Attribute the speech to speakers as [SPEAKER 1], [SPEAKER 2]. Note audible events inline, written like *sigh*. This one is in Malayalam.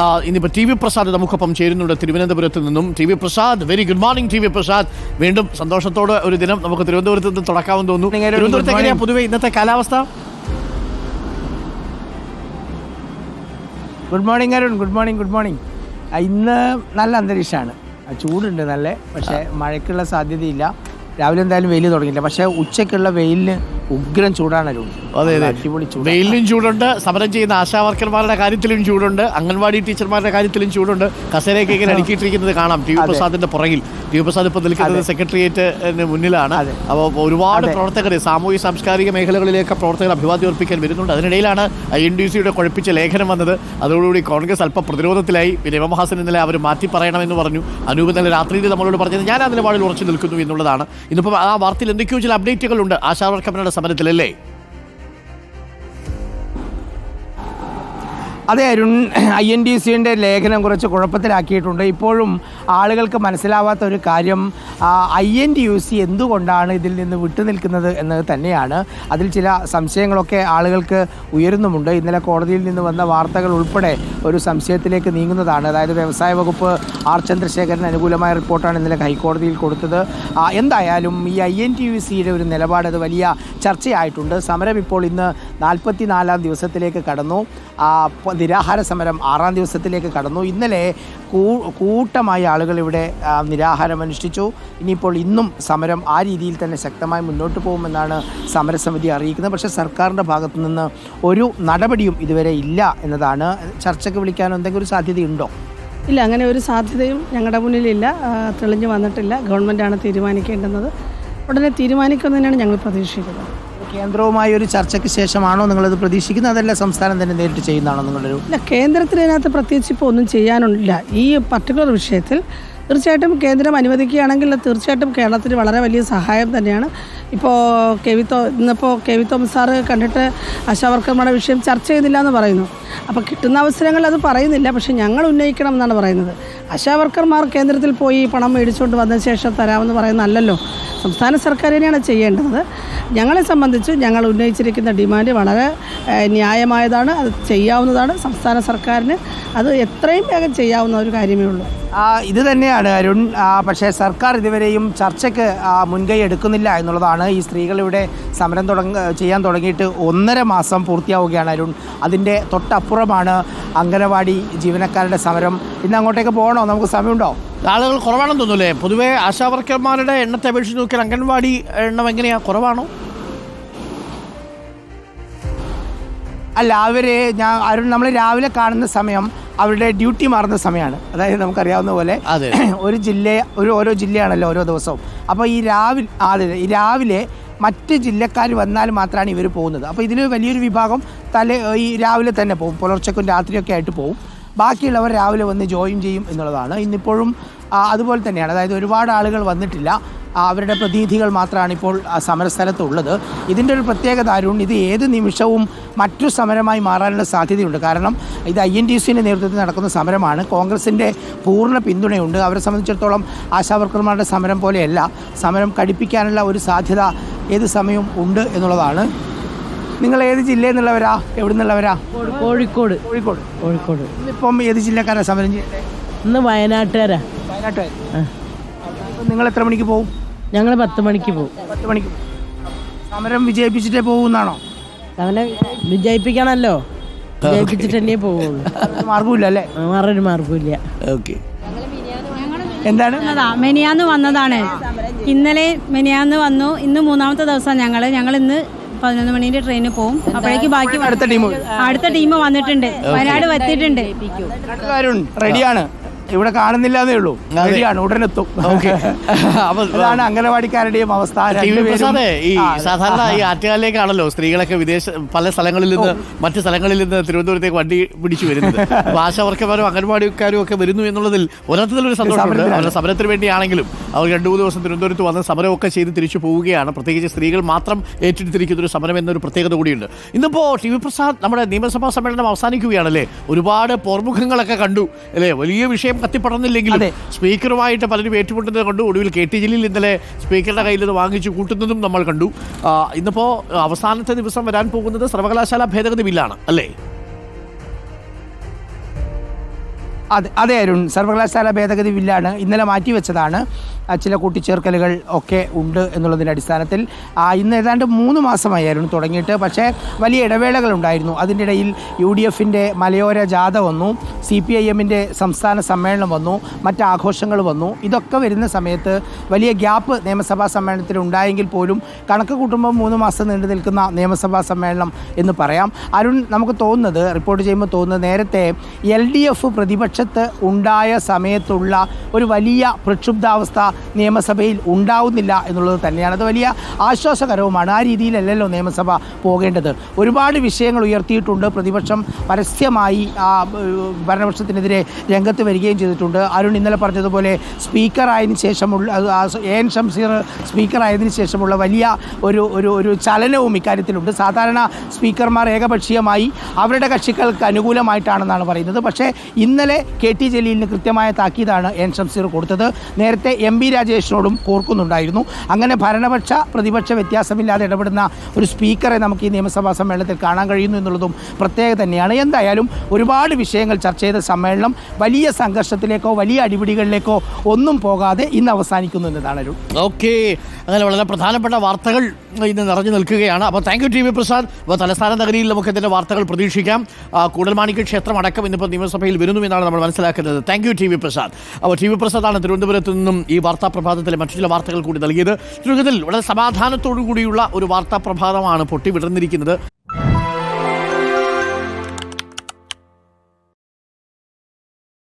[SPEAKER 1] ആ, ഇന്നിപ്പോ ടി വി പ്രസാദ് നമുക്കൊപ്പം ചേരുന്നുണ്ട് തിരുവനന്തപുരത്ത് നിന്നും. T V Prasad very good morning T V Prasad. വീണ്ടും സന്തോഷത്തോടെ ഒരു ദിനം നമുക്ക് തിരുവനന്തപുരത്ത് നിന്ന് തുടക്കാമെന്ന് തോന്നുന്നു. തിരുവനന്തപുരത്ത്
[SPEAKER 2] good
[SPEAKER 1] എങ്ങനെയാ പൊതുവെ ഇന്നത്തെ കാലാവസ്ഥ?
[SPEAKER 2] Good morning Arun. Good morning good morning ഇന്ന് നല്ല അന്തരീക്ഷമാണ്. ചൂടുണ്ട് നല്ല പക്ഷേ മഴയ്ക്കുള്ള സാധ്യതയില്ല. രാവിലെ എന്തായാലും വെയിൽ തുടങ്ങിയില്ല പക്ഷേ ഉച്ചയ്ക്കുള്ള വെയിലിന് ഉഗ്രം ചൂടാണ് അരുൺ
[SPEAKER 1] അതെ. അതെ
[SPEAKER 2] അടിപൊളി ചൂട്
[SPEAKER 1] വെയിലിലും ചൂടുണ്ട്. സമരം ചെയ്യുന്ന ആശാവർക്കർമാരുടെ കാര്യത്തിലും ചൂടുണ്ട്. അംഗൻവാടി ടീച്ചർമാരുടെ കാര്യത്തിലും ചൂടുണ്ട്. കസേരയൊക്കെ ഇങ്ങനെ അടുക്കിയിട്ടിരിക്കുന്നത് കാണാം. ടി വി പ്രസാദിന്റെ പുറകിൽ. ടി വി പ്രസാദ് ഇപ്പോൾ നിൽക്കുന്നത്
[SPEAKER 2] സെക്രട്ടേറിയറ്റിന്
[SPEAKER 1] സെക്രട്ടേറിയറ്റ് മുന്നിലാണ് അപ്പോൾ ഒരുപാട്. പ്രവർത്തകർ സാമൂഹ്യ സാംസ്കാരിക മേഖലകളിലേക്ക് പ്രവർത്തകർ അഭിവാദ്യം അർപ്പിക്കാൻ വരുന്നുണ്ട്. അതിനിടയിലാണ് ഐ എൻ ഡി സിയുടെ കുഴപ്പിച്ച ലേഖനം വന്നത്. അതോടുകൂടി കോൺഗ്രസ് അല്പ പ്രതിരോധത്തിലായി. പിന്നെ എമഹാസൻ ഇന്നലെ അവർ മാറ്റി പറയണമെന്ന് പറഞ്ഞു. അനൂപ് ഇന്നലെ രാത്രിയിൽ നമ്മളോട് പറഞ്ഞത് ഞാൻ ആ നിലപാടിൽ ഉറച്ചു നിൽക്കുന്നു എന്നുള്ളതാണ്. ഇന്നിപ്പോൾ ആ വാർത്തയിൽ എന്തൊക്കെയോ ചില അപ്ഡേറ്റുകളുണ്ട്. ആശാവർക്കർമാരുടെ സമരത്തിലല്ലേ?
[SPEAKER 2] അതെ അരുൺ ഐ എൻ ഡി സിന്റെ ലേഖനം കുറച്ച് കുഴപ്പത്തിലാക്കിയിട്ടുണ്ട്. ഇപ്പോഴും ആളുകൾക്ക് മനസ്സിലാവാത്ത ഒരു കാര്യം I N D U C എന്തുകൊണ്ടാണ് ഇതിൽ നിന്ന് വിട്ടുനിൽക്കുന്നത് എന്നത് തന്നെയാണ്. അതിൽ ചില സംശയങ്ങളൊക്കെ ആളുകൾക്ക് ഉയരുന്നുമുണ്ട്. ഇന്നലെ കോടതിയിൽ നിന്ന് വന്ന വാർത്തകൾ ഉൾപ്പെടെ ഒരു സംശയത്തിലേക്ക് നീങ്ങുന്നതാണ്. അതായത് വ്യവസായ വകുപ്പ് ആർ ചന്ദ്രശേഖരന് അനുകൂലമായ റിപ്പോർട്ടാണ് ഇന്നലെ ഹൈക്കോടതിയിൽ കൊടുത്തത്. എന്തായാലും ഈ ഐ എൻ ടി യു സിയുടെ ഒരു നിലപാട് അത് വലിയ ചർച്ചയായിട്ടുണ്ട്. സമരം ഇപ്പോൾ ഇന്ന് നാൽപ്പത്തി നാലാം ദിവസത്തിലേക്ക് കടന്നു. നിരാഹാര സമരം ആറാം ദിവസത്തിലേക്ക് കടന്നു. ഇന്നലെ കൂട്ടമായ ആളുകൾ ഇവിടെ നിരാഹാരം അനുഷ്ഠിച്ചു. ഇനിയിപ്പോൾ ഇന്നും സമരം ആ രീതിയിൽ തന്നെ ശക്തമായി മുന്നോട്ട് പോകുമെന്നാണ് സമരസമിതി അറിയിക്കുന്നത്. പക്ഷേ സർക്കാരിന്റെ ഭാഗത്തു നിന്ന് ഒരു നടപടിയും ഇതുവരെ ഇല്ല എന്നതാണ്. ചർച്ചയ്ക്ക് വിളിക്കാനോ എന്തെങ്കിലും സാധ്യതയുണ്ടോ?
[SPEAKER 3] ഇല്ല അങ്ങനെ ഒരു സാധ്യതയും ഞങ്ങളുടെ മുന്നിലില്ല. തെളിഞ്ഞു വന്നിട്ടില്ല. ഗവൺമെന്റാണ് തീരുമാനിക്കേണ്ടുന്നത്. ഉടനെ തീരുമാനിക്കുന്നതിനാണ് ഞങ്ങൾ പ്രതീക്ഷിക്കുന്നത്.
[SPEAKER 2] കേന്ദ്രവുമായി ഒരു ചർച്ചയ്ക്ക് ശേഷമാണോ നിങ്ങളത് പ്രതീക്ഷിക്കുന്നത്? അതല്ല സംസ്ഥാനം തന്നെ നേരിട്ട് ചെയ്യുന്നതാണോ നിങ്ങളൊരു
[SPEAKER 3] ഇല്ല കേന്ദ്രത്തിന് ഇതിനകത്ത് പ്രത്യേകിച്ച് ഇപ്പോൾ ഒന്നും ചെയ്യാനില്ല ഈ പർട്ടിക്കുലർ വിഷയത്തിൽ തീർച്ചയായിട്ടും കേന്ദ്രം അനുവദിക്കുകയാണെങ്കിൽ തീർച്ചയായിട്ടും കേരളത്തിന് വളരെ വലിയ സഹായം തന്നെയാണ്. ഇപ്പോൾ കെ വി തോ ഇന്നിപ്പോൾ കെ വി തോമസ് സാറ് കണ്ടിട്ട് ആശാവർക്കർമാരുടെ വിഷയം ചർച്ച ചെയ്യുന്നില്ല എന്ന് പറയുന്നു. അപ്പോൾ കിട്ടുന്ന അവസരങ്ങൾ അത് പറയുന്നില്ല പക്ഷേ ഞങ്ങൾ ഉന്നയിക്കണം എന്നാണ് പറയുന്നത്. ആശാവർക്കർമാർ കേന്ദ്രത്തിൽ പോയി പണം മേടിച്ചുകൊണ്ട് വന്ന ശേഷം തരാമെന്ന് പറയുന്നതല്ലല്ലോ സംസ്ഥാന സർക്കാർ തന്നെയാണ് ചെയ്യേണ്ടത്. ഞങ്ങളെ സംബന്ധിച്ച് ഞങ്ങൾ ഉന്നയിച്ചിരിക്കുന്ന ഡിമാൻഡ് വളരെ ന്യായമായതാണ്. അത് ചെയ്യാവുന്നതാണ് സംസ്ഥാന സർക്കാരിന്. അത് എത്രയും വേഗം ചെയ്യാവുന്ന ഒരു കാര്യമേ ഉള്ളൂ.
[SPEAKER 2] ആ, ഇത് തന്നെയാണ് അരുൺ. പക്ഷേ സർക്കാർ ഇതുവരെയും ചർച്ചയ്ക്ക് മുൻകൈ എടുക്കുന്നില്ല എന്നുള്ളതാണ് ഈ സ്ത്രീകൾ ഇവിടെ സമരം തുടങ്ങ ചെയ്യാൻ തുടങ്ങിയിട്ട് ഒന്നര മാസം പൂർത്തിയാവുകയാണ് അരുൺ. അതിന്റെ തൊട്ടപ്പുറമാണ് അംഗനവാടി ജീവനക്കാരുടെ സമരം. ഇന്ന് അങ്ങോട്ടേക്ക് പോകണോ? നമുക്ക് സമയമുണ്ടോ?
[SPEAKER 1] ആളുകൾ കുറവാണെന്ന് തോന്നുന്നു അല്ലേ? പൊതുവേ ആശാവർക്കർമാരുടെ എണ്ണത്തെ അപേക്ഷിച്ച് നോക്കിയാൽ അംഗൻവാടി എണ്ണം എങ്ങനെയാ? കുറവാണോ?
[SPEAKER 2] അല്ല അവർ ഞാൻ അരുൺ നമ്മൾ രാവിലെ കാണുന്ന സമയം അവരുടെ ഡ്യൂട്ടി മാറുന്ന സമയമാണ്. അതായത് നമുക്കറിയാവുന്ന പോലെ. *clears throat* ഒരു ജില്ല ഒരു ഓരോ ജില്ലയാണല്ലോ ഓരോ ദിവസവും. അപ്പോൾ ഈ രാവിലെ അതെ ഈ രാവിലെ മറ്റ് ജില്ലക്കാർ വന്നാൽ മാത്രമാണ് ഇവർ പോകുന്നത്. അപ്പോൾ ഇതിൽ വലിയൊരു വിഭാഗം തലേ ഈ രാവിലെ തന്നെ പോകും. പുലർച്ചക്കും രാത്രിയൊക്കെ ആയിട്ട് പോകും. ബാക്കിയുള്ളവർ രാവിലെ വന്ന് ജോയിൻ ചെയ്യും എന്നുള്ളതാണ്. ഇന്നിപ്പോഴും അതുപോലെ തന്നെയാണ്. അതായത് ഒരുപാട് ആളുകൾ വന്നിട്ടില്ല. അവരുടെ പ്രതിനിധികൾ മാത്രമാണ് ഇപ്പോൾ സമരസ്ഥലത്തുള്ളത്. ഇതിന്റെ ഒരു പ്രത്യേകത അരുൺ ഇത് ഏത് നിമിഷവും മറ്റു സമരമായി മാറാനുള്ള സാധ്യതയുണ്ട്. കാരണം ഇത് ഐ എൻ ടി സിന്റെ നേതൃത്വത്തിൽ നടക്കുന്ന സമരമാണ്. കോൺഗ്രസിന്റെ പൂർണ പിന്തുണയുണ്ട്. അവരെ സംബന്ധിച്ചിടത്തോളം ആശാവർക്കർമാരുടെ സമരം പോലെയല്ല. സമരം കടിപ്പിക്കാനുള്ള ഒരു സാധ്യത ഏത് സമയവും ഉണ്ട് എന്നുള്ളതാണ്. നിങ്ങൾ ഏത് ജില്ലയിൽ നിന്നുള്ളവരാ എവിടെ നിന്നുള്ളവരാ
[SPEAKER 4] കോഴിക്കോട്.
[SPEAKER 2] കോഴിക്കോട്.
[SPEAKER 4] കോഴിക്കോട്.
[SPEAKER 2] ഇന്നിപ്പം ഏത് ജില്ലക്കാരാണ് സമരം ചെയ്യേണ്ടത്
[SPEAKER 4] ഇന്ന് വയനാട്ടുകാരാ.
[SPEAKER 2] വയനാട്ടുകാർ നിങ്ങൾ എത്ര മണിക്ക് പോകും
[SPEAKER 4] ഞങ്ങൾ പത്ത് മണിക്ക് പോകും
[SPEAKER 2] പത്ത് മണിക്ക് പോകും സമരം വിജയിപ്പിച്ചിട്ടേ പോകുന്നാണോ?
[SPEAKER 4] അവനെ വിജയിപ്പിക്കണമല്ലോ വിജയിപ്പിച്ചിട്ട് തന്നെ പോവുള്ളൂ
[SPEAKER 2] മാർഗമില്ല അല്ലേ?
[SPEAKER 4] വേറൊരു മാർഗമില്ല
[SPEAKER 1] ഓക്കെ.
[SPEAKER 2] എന്താണ്?
[SPEAKER 5] വന്നതാ മെനിയാന്ന് വന്നതാണ്. ഇന്നലെ മെനിയാന്ന് വന്നു. ഇന്ന് മൂന്നാമത്തെ ദിവസം ഞങ്ങൾ ഞങ്ങൾ ഇന്ന് പതിനൊന്ന് മണിന്റെ ട്രെയിനിൽ പോകും അപ്പോഴേക്ക് ബാക്കി
[SPEAKER 2] അടുത്ത ടീം.
[SPEAKER 5] അടുത്ത ടീം വന്നിട്ടുണ്ട്. വയനാട് എത്തിയിട്ടുണ്ട്
[SPEAKER 2] റെഡിയാണ് ഇവിടെ കാണുന്നില്ല എന്നേ ഉള്ളൂ. റെഡിയാണ് ഉടനെത്തും അതാണ് അംഗനവാടിക്കാരുടെയും അവസ്ഥ.
[SPEAKER 1] ഈ സാധാരണ ഈ ആറ്റുകാലിലേക്കാണല്ലോ സ്ത്രീകളൊക്കെ വിദേശ പല സ്ഥലങ്ങളിൽ നിന്ന് മറ്റ് സ്ഥലങ്ങളിൽ നിന്ന് തിരുവനന്തപുരത്തേക്ക് വണ്ടി പിടിച്ചു വരുന്നത്. *laughs* അപ്പൊ ആശാവർക്കന്മാരും അംഗൻവാടിക്കാരും ഒക്കെ വരുന്നു എന്നുള്ളതിൽ ഒരർത്ഥത്തിലൊരു സന്തോഷമുണ്ട്.
[SPEAKER 2] സമരത്തിലാണ്.
[SPEAKER 1] അവരുടെ സമരത്തിന് വേണ്ടിയാണെങ്കിലും അവർ രണ്ടു മൂന്ന് ദിവസം തിരുവനന്തപുരത്ത് വന്ന് സമരമൊക്കെ ചെയ്ത് തിരിച്ചു പോവുകയാണ്. പ്രത്യേകിച്ച് സ്ത്രീകൾ മാത്രം ഏറ്റെടുത്തിരിക്കുന്ന ഒരു സമരം എന്നൊരു പ്രത്യേകത കൂടിയുണ്ട്. ഇന്നിപ്പോ ടി വി പ്രസാദ് നമ്മുടെ നിയമസഭാ സമ്മേളനം അവസാനിക്കുകയാണല്ലേ? ഒരുപാട് പോർമുഖങ്ങളൊക്കെ കണ്ടു അല്ലേ? വലിയ വിഷയം കത്തിപ്പടർന്നില്ലെങ്കിലും
[SPEAKER 2] അതെ.
[SPEAKER 1] സ്പീക്കറുമായിട്ട് പലരും ഏറ്റുമുട്ടുന്നത് കണ്ടു. ഒടുവിൽ കെ ടി ജലീൽ ഇന്നലെ സ്പീക്കറുടെ കയ്യിൽ നിന്ന് വാങ്ങിച്ചു കൂട്ടുന്നതും നമ്മൾ കണ്ടു. ഇന്നിപ്പോൾ ഇന്നിപ്പോ അവസാനത്തെ ദിവസം വരാൻ പോകുന്നത് സർവകലാശാല ഭേദഗതി ബില്ലാണ് അല്ലേ?
[SPEAKER 2] അതെ അതെ അരുൺ. സർവകലാശാല ഭേദഗതി ബില്ലാണ് ഇന്നലെ മാറ്റിവെച്ചതാണ്. ചില കൂട്ടിച്ചേർക്കലുകൾ ഒക്കെ ഉണ്ട് എന്നുള്ളതിന്റെ അടിസ്ഥാനത്തിൽ. ഇന്ന് ഏതാണ്ട് മൂന്ന് മാസമായി അരുൺ തുടങ്ങിയിട്ട്. പക്ഷേ വലിയ ഇടവേളകൾ ഉണ്ടായിരുന്നു അതിന്റെ ഇടയിൽ യു ഡി എഫിന്റെ മലയോര ജാഥ വന്നു. സി പി ഐ എമ്മിന്റെ സംസ്ഥാന സമ്മേളനം വന്നു. മറ്റ് ആഘോഷങ്ങൾ വന്നു. ഇതൊക്കെ വരുന്ന സമയത്ത് വലിയ ഗ്യാപ്പ് നിയമസഭാ സമ്മേളനത്തിൽ ഉണ്ടായെങ്കിൽ പോലും കണക്ക് കൂട്ടുമ്പോൾ മൂന്ന് മാസം നീണ്ടു നിൽക്കുന്ന നിയമസഭാ സമ്മേളനം എന്ന് പറയാം. അരുൺ നമുക്ക് തോന്നുന്നത് റിപ്പോർട്ട് ചെയ്യുമ്പോൾ തോന്നുന്നത് നേരത്തെ എൽ ഡി എഫ് പ്രതിപക്ഷത്ത് ഉണ്ടായ സമയത്തുള്ള ഒരു വലിയ പ്രക്ഷുബ്ധാവസ്ഥ നിയമസഭയിൽ ഉണ്ടാവുന്നില്ല എന്നുള്ളത് തന്നെയാണ്. അത് വലിയ ആശ്വാസകരവുമാണ്. ആ രീതിയിലല്ലല്ലോ നിയമസഭ പോകേണ്ടത്. ഒരുപാട് വിഷയങ്ങൾ ഉയർത്തിയിട്ടുണ്ട്. പ്രതിപക്ഷം പരസ്യമായി ആ, ഭരണപക്ഷത്തിനെതിരെ രംഗത്ത് വരികയും ചെയ്തിട്ടുണ്ട്. അരുൺ ഇന്നലെ പറഞ്ഞതുപോലെ സ്പീക്കറായതിനു ശേഷമുള്ള എൻ ഷംസീർ സ്പീക്കറായതിനു ശേഷമുള്ള വലിയ ഒരു ഒരു ഒരു ചലനവും ഇക്കാര്യത്തിലുണ്ട്. സാധാരണ സ്പീക്കർമാർ ഏകപക്ഷീയമായി അവരുടെ കക്ഷികൾക്ക് അനുകൂലമായിട്ടാണെന്നാണ് പറയുന്നത്. പക്ഷേ ഇന്നലെ കെ ടി ജലീലിന് കൃത്യമായ താക്കീതാണ് എൻ ഷംസീർ കൊടുത്തത്. നേരത്തെ എം ബി രാജേഷിനോടും കോർക്കുന്നുണ്ടായിരുന്നു. അങ്ങനെ ഭരണപക്ഷ പ്രതിപക്ഷ വ്യത്യാസമില്ലാതെ ഇടപെടുന്ന ഒരു സ്പീക്കറെ നമുക്ക് ഈ നിയമസഭാ സമ്മേളനത്തിൽ കാണാൻ കഴിയുന്നു എന്നുള്ളതും പ്രത്യേകത തന്നെയാണ്. എന്തായാലും ഒരുപാട് വിഷയങ്ങൾ ചർച്ച ചെയ്ത സമ്മേളനം വലിയ സംഘർഷത്തിലേക്കോ വലിയ അടിപിടികളിലേക്കോ ഒന്നും പോകാതെ ഇന്ന് അവസാനിക്കുന്നു എന്നതാണ് ഒരു
[SPEAKER 1] ഓക്കെ. അങ്ങനെ വളരെ പ്രധാനപ്പെട്ട വാർത്തകൾ ഇന്ന് നിറഞ്ഞു നിൽക്കുകയാണ്. അപ്പോൾ thank you T V Prasad അപ്പോൾ തലസ്ഥാന നഗരിയിൽ നമുക്ക് ഇതിന്റെ വാർത്തകൾ പ്രതീക്ഷിക്കാം. കൂടൽമാണിക്യ ക്ഷേത്രം അടക്കം ഇന്നിപ്പോൾ നിയമസഭയിൽ വരുന്നു എന്നാണ് നമ്മൾ മനസ്സിലാക്കുന്നത്. Thank you T V Prasad. അപ്പോൾ ടി വി പ്രസാദാണ് തിരുവനന്തപുരത്ത് നിന്നും ഈ വാർത്താ പ്രഭാതത്തിലെ മറ്റു ചില വാർത്തകൾ കൂടി നൽകിയത്. ചുരുക്കത്തിൽ വളരെ സമാധാനത്തോടു കൂടിയുള്ള ഒരു വാർത്താ പ്രഭാതമാണ് പൊട്ടി വിടർന്നിരിക്കുന്നത്